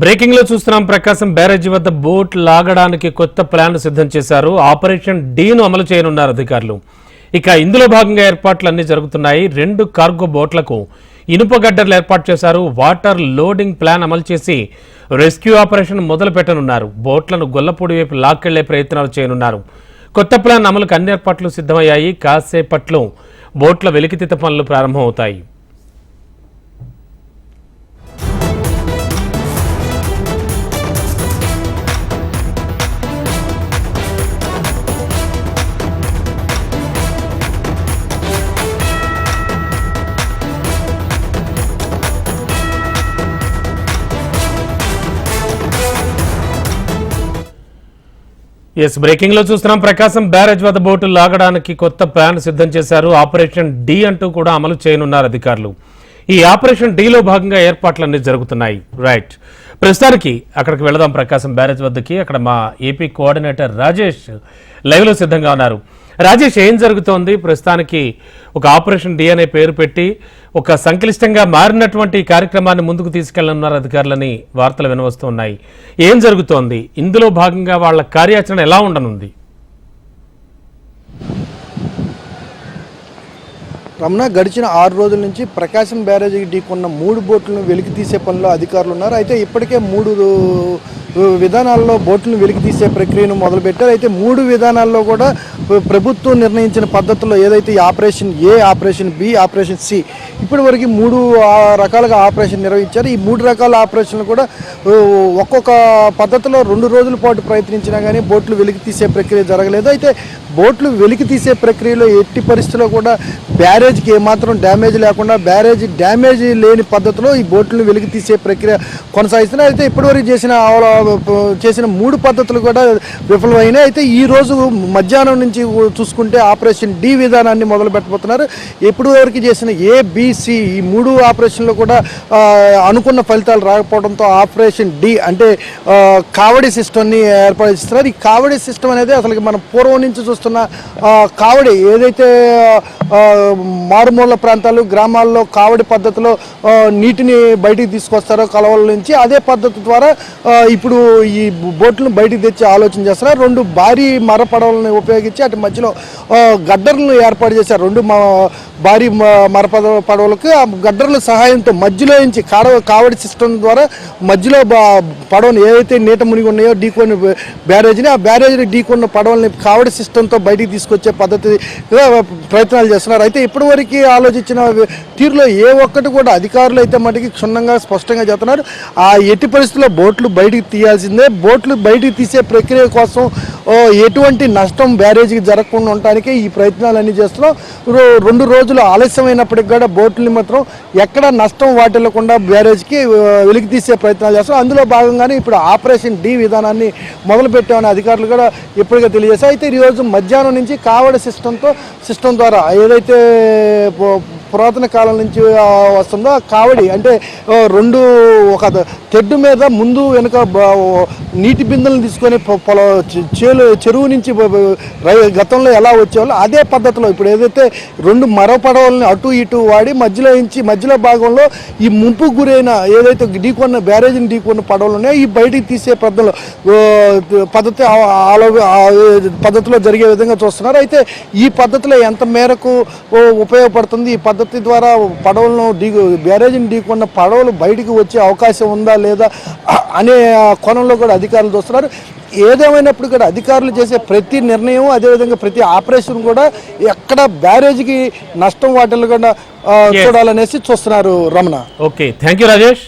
బ్రేకింగ్లో చూస్తున్నాం ప్రకాశం బ్యారేజీ వద్ద బోట్ లాగడానికి కొత్త ప్లాన్ సిద్ధం చేశారు. ఆపరేషన్ డీను అమలు చేయనున్నారు అధికారులు. ఇక ఇందులో భాగంగా ఏర్పాట్లు అన్ని జరుగుతున్నాయి. రెండు కార్గో బోట్లకు ఇనుప గడ్డర్లు ఏర్పాటు చేశారు. వాటర్ లోడింగ్ ప్లాన్ అమలు చేసి రెస్క్యూ ఆపరేషన్ మొదలు పెట్టనున్నారు బోట్లను గొల్లపూడి వైపు లాక్కెళ్ళే ప్రయత్నాలు చేయనున్నారు. కొత్త ప్లాన్ అమలుకు అన్ని ఏర్పాట్లు సిద్ధమయ్యాయి. కాసేపట్లో బోట్ల వెలికితీత పనులు ప్రారంభమవుతాయి. ఎస్ బ్రేకింగ్లో చూస్తున్నాం. ప్రకాశం బ్యారేజ్ వద్ద బోటు లాగడానికి కొత్త ప్లాన్ సిద్ధం చేశారు. ఆపరేషన్ డి అంటూ కూడా అమలు చేయనున్నారు అధికారులు. ఈ ఆపరేషన్ డిలో భాగంగా ఏర్పాట్లన్నీ జరుగుతున్నాయి. రైట్ ప్రస్తుతానికి అక్కడికి వెళదాం ప్రకాశం బ్యారేజ్ వద్దకి. అక్కడ మా ఏపీ కోఆర్డినేటర్ రాజేష్ లైవ్లో సిద్ధంగా ఉన్నారు. రాజేష్ ఏం జరుగుతోంది? ప్రస్తుతానికి ఒక ఆపరేషన్ డి అనే పేరు పెట్టి ఒక సంక్లిష్టంగా మారినటువంటి కార్యక్రమాన్ని ముందుకు తీసుకెళ్ళనున్నారు అధికారులని వార్తలు వినవస్తున్నాయి. ఏం జరుగుతోంది? ఇందులో భాగంగా వాళ్ళ కార్యాచరణ ఎలా ఉండనుంది? రమణ గడిచిన ఆరు రోజుల నుంచి ప్రకాశం బ్యారేజీకి ఢీకొన్న మూడు బోట్లను వెలికి తీసే పనిలో అధికారులు ఉన్నారు అయితే ఇప్పటికే మూడు విధానాల్లో బోట్లను వెలికి తీసే ప్రక్రియను మొదలుపెట్టారు. అయితే మూడు విధానాల్లో కూడా ప్రభుత్వం నిర్ణయించిన పద్ధతిలో ఏదైతే ఈ operation A operation B operation C ఇప్పటి వరకు మూడు రకాలుగా ఆపరేషన్ నిర్వహించారు. ఈ మూడు రకాల ఆపరేషన్లు కూడా ఒక్కొక్క పద్ధతిలో రెండు రోజుల పాటు ప్రయత్నించినా కానీ బోట్లు వెలికి తీసే ప్రక్రియ జరగలేదు. అయితే బోట్లు వెలికి తీసే ప్రక్రియలో ఎట్టి పరిస్థితుల్లో కూడా బ్యారేజ్కి ఏమాత్రం డ్యామేజ్ లేకుండా బ్యారేజ్ డ్యామేజ్ లేని పద్ధతిలో ఈ బోట్లను వెలికి తీసే ప్రక్రియ కొనసాగిస్తున్నారు. అయితే ఇప్పటివరకు చేసిన అవల- చేసిన మూడు పద్ధతులు కూడా విఫలమైనాయి. అయితే ఈ రోజు మధ్యాహ్నం నుంచి చూసుకుంటే ఆపరేషన్ డి విధానాన్ని మొదలు పెట్టబోతున్నారు. ఇప్పటి వరకు చేసిన ఏబిసి ఈ మూడు ఆపరేషన్లు కూడా అనుకున్న ఫలితాలు రాకపోవడంతో ఆపరేషన్ డి అంటే కావడి సిస్టమ్ని ఏర్పాటు చేస్తున్నారు. ఈ కావడి సిస్టమ్ అనేది అసలు మనం పూర్వం నుంచి చూస్తున్న కావడి ఏదైతే మారుమూల ప్రాంతాలు గ్రామాల్లో కావడి పద్ధతిలో నీటిని బయటికి తీసుకొస్తారో కలవల నుంచి అదే పద్ధతి ద్వారా ఇప్పుడు ఇప్పుడు ఈ బోట్లను బయటికి తెచ్చి ఆలోచన చేస్తున్నారు. రెండు భారీ మర పడవలను ఉపయోగించి అటు మధ్యలో గడ్డర్లను ఏర్పాటు చేశారు. రెండు మా భారీ మ- పడవలకు ఆ గడ్డర్ల సహాయంతో మధ్యలో నుంచి కాడ కావడి సిస్టమ్ ద్వారా మధ్యలో బా- పడవను ఏవైతే నీట మునిగి ఉన్నాయో ఢీకొని బ్యారేజ్ని ఆ బ్యారేజ్ని ఢీకొన్న పడవల్ని కావడి సిస్టంతో బయటికి తీసుకొచ్చే పద్ధతి ప్రయత్నాలు చేస్తున్నారు. అయితే ఇప్పటివరకు ఆలోచించిన తీరులో ఏ ఒక్కటి కూడా అధికారులు అయితే మటుకి క్షుణ్ణంగా స్పష్టంగా చెప్తున్నారు. ఆ ఎట్టి పరిస్థితుల్లో బోట్లు బయటికి తీయాల్సిందే. బోట్లు బయటికి తీసే ప్రక్రియ కోసం ఎటువంటి నష్టం బ్యారేజీకి జరగకుండా ఉండటానికి ఈ ప్రయత్నాలన్నీ చేస్తున్నాం. రెండు రోజులు ఆలస్యమైనప్పటికి కూడా బోట్లని మాత్రం ఎక్కడ నష్టం వాటిల్లకుండా బ్యారేజ్కి వెలికి తీసే ప్రయత్నాలు చేస్తారు అందులో భాగంగానే ఇప్పుడు ఆపరేషన్ డి విధానాన్ని మొదలుపెట్టామని అధికారులు కూడా ఇప్పటికే తెలియజేశారు. అయితే ఈరోజు మధ్యాహ్నం నుంచి కావడ సిస్టంతో సిస్టమ్ ద్వారా ఏదైతే పురాతన కాలం నుంచి వస్తుందో? కావడి అంటే రెండు ఒక తెడ్డు మీద ముందు వెనుక నీటి బిందెలను తీసుకొని పొల చేలు చెరువు నుంచి రై- గతంలో ఎలా వచ్చేవాళ్ళు అదే పద్ధతిలో. ఇప్పుడు ఏదైతే రెండు మరో పడవలని అటు ఇటు వాడి మధ్యలో నుంచి మధ్యలో భాగంలో ఈ ముంపు గురైన ఏదైతే ఢీకొన్న బ్యారేజీని ఢీకొన్న పడవలు ఉన్నాయో ఈ బయటికి తీసే పద్ధతిలో పద్ధతి ఆలో పద్ధతిలో జరిగే విధంగా చూస్తున్నారు. అయితే ఈ పద్ధతిలో ఎంత మేరకు ఉపయోగపడుతుంది? ఈ పద్ధతి ద్వారా పడవలను ఢీ బ్యారేజీని ఢీకొన్న పడవలు బయటికి వచ్చే అవకాశం ఉందా లేదా అనే కోణంలో కూడా అధికారులు చూస్తున్నారు. ఏదేమైనప్పుడు కూడా అధికారులు చేసే ప్రతి నిర్ణయం అదేవిధంగా ప్రతి ఆపరేషన్ కూడా ఎక్కడ బ్యారేజీకి నష్టం వాటిల్లో కూడా చూడాలనేసి చూస్తున్నారు Ramana. Okay thank you Rajesh